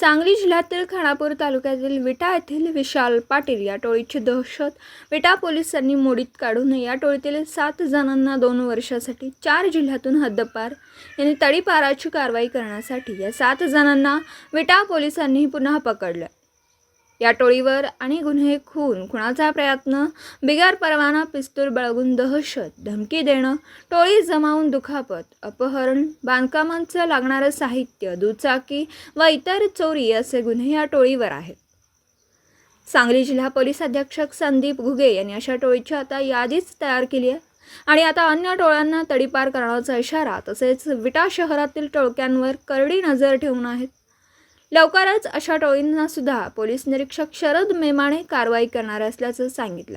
सांगली जिल्ह्यातील खानापूर तालुक्यातील विटा येथील विशाल पाटील या टोळीची दहशत विटा पोलिसांनी मोडीत काढून या टोळीतील सात जणांना दोन वर्षासाठी चार जिल्ह्यातून हद्दपार यांनी तडीपाराची कारवाई करण्यासाठी या सात जणांना विटा पोलिसांनी पुन्हा पकडलं. या टोळीवर आणि गुन्हे खून. खुणाचा प्रयत्न बिगार परवाना पिस्तूल बाळगून दहशत धमकी देणं टोळी जमावून दुखापत अपहरण बांधकामांचं लागणारं साहित्य दुचाकी व इतर चोरी असे गुन्हे या टोळीवर आहेत. सांगली जिल्हा पोलीस अधीक्षक संदीप घुगे यांनी अशा टोळीची आता यादीच तयार केली आहे. आणि आता अन्य टोळ्यांना तडीपार करण्याचा इशारा तसेच विटा शहरातील टोळक्यांवर करडी नजर ठेवून आहेत. लवकरच अशा टोळींना सुद्धा पोलीस निरीक्षक शरद मेमाणे कारवाई करणार असल्याचं सांगितलं.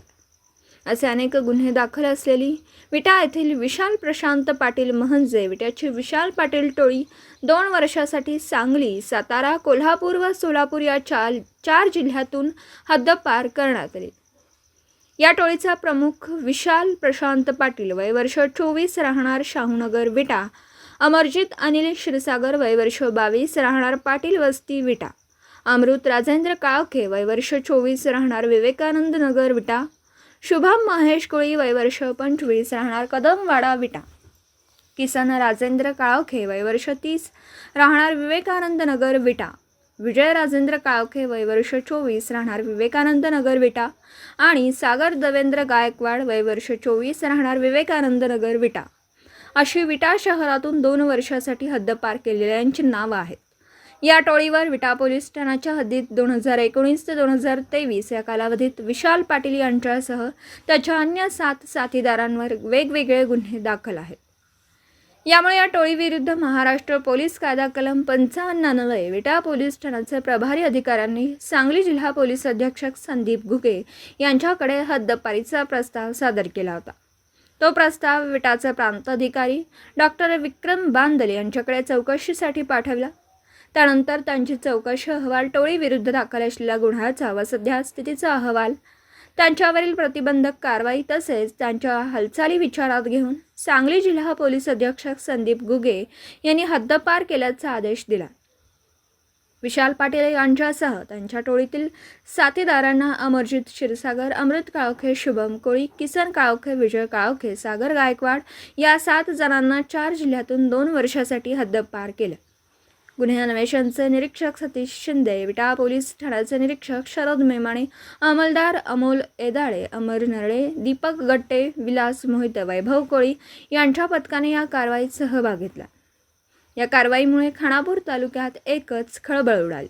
असे अनेक गुन्हे दाखल असलेली विटा येथील विशाल प्रशांत पाटील महंजे विट्याची विशाल पाटील टोळी दोन वर्षासाठी सांगली सातारा कोल्हापूर व सोलापूर या चार चार जिल्ह्यातून हद्दपार करण्यात आली. या टोळीचा प्रमुख विशाल प्रशांत पाटील वय वर्ष चोवीस राहणार शाहूनगर विटा अमरजित अनिल क्षीरसागर वयवर्ष बावीस राहणार पाटील वस्ती विटा. अमृत राजेंद्र काळखे वयवर्ष चोवीस राहणार विवेकानंद नगर विटा. शुभम महेश कोळी वयवर्ष पंचवीस राहणार कदमवाडा विटा. किसन राजेंद्र काळखे वयवर्ष तीस राहणार विवेकानंद नगर विटा. विजय राजेंद्र काळखे वयवर्ष चोवीस राहणार विवेकानंद नगर विटा. आणि सागर देवेंद्र गायकवाड वयवर्ष चोवीस राहणार विवेकानंद नगर विटा. अशी विटा शहरातून दोन वर्षासाठी हद्दपार केलेल्यांची नावं आहेत. या टोळीवर विटा पोलीस ठाण्याच्या हद्दीत दोन हजार एकोणीस ते दोन हजार तेवीस या कालावधीत विशाल पाटील यांच्यासह त्याच्या अन्य सात साथीदारांवर वेगवेगळे गुन्हे दाखल आहेत. यामुळे या टोळीविरुद्ध महाराष्ट्र पोलीस कायदा कलम पंचावन्नान्वये विटा पोलीस ठाण्याचे प्रभारी अधिकाऱ्यांनी सांगली जिल्हा पोलीस अधीक्षक संदीप घुगे यांच्याकडे हद्दपारीचा प्रस्ताव सादर केला होता. तो प्रस्ताव विटाचे प्रांताधिकारी डॉक्टर विक्रम बांदल यांच्याकडे चौकशीसाठी पाठवला. त्यानंतर त्यांची चौकशी अहवाल टोळीविरुद्ध दाखल असलेल्या गुन्ह्याचा व सध्या स्थितीचा अहवाल त्यांच्यावरील प्रतिबंधक कारवाई तसेच त्यांच्या हालचाली विचारात घेऊन सांगली जिल्हा पोलीस अधीक्षक संदीप गुगे यांनी हद्दपार केल्याचा आदेश दिला. विशाल पाटील यांच्यासह त्यांच्या टोळीतील साथीदारांना अमरजित क्षीरसागर अमृत काळोखे शुभम कोळी किसन काळोखे विजय काळोखे सागर गायकवाड या सात जणांना चार जिल्ह्यातून दोन वर्षासाठी हद्दपार केलं. गुन्हे अन्वेषणचे निरीक्षक सतीश शिंदे विटा पोलीस ठाण्याचे निरीक्षक शरद मेमाणे अंमलदार अमोल एदाळे अमर नरळे दीपक गट्टे विलास मोहित वैभव कोळी यांच्या पथकाने या कारवाईत सहभाग घेतला. या कारवाईमुळे खानापूर तालुक्यात एकच खळबळ उडाली.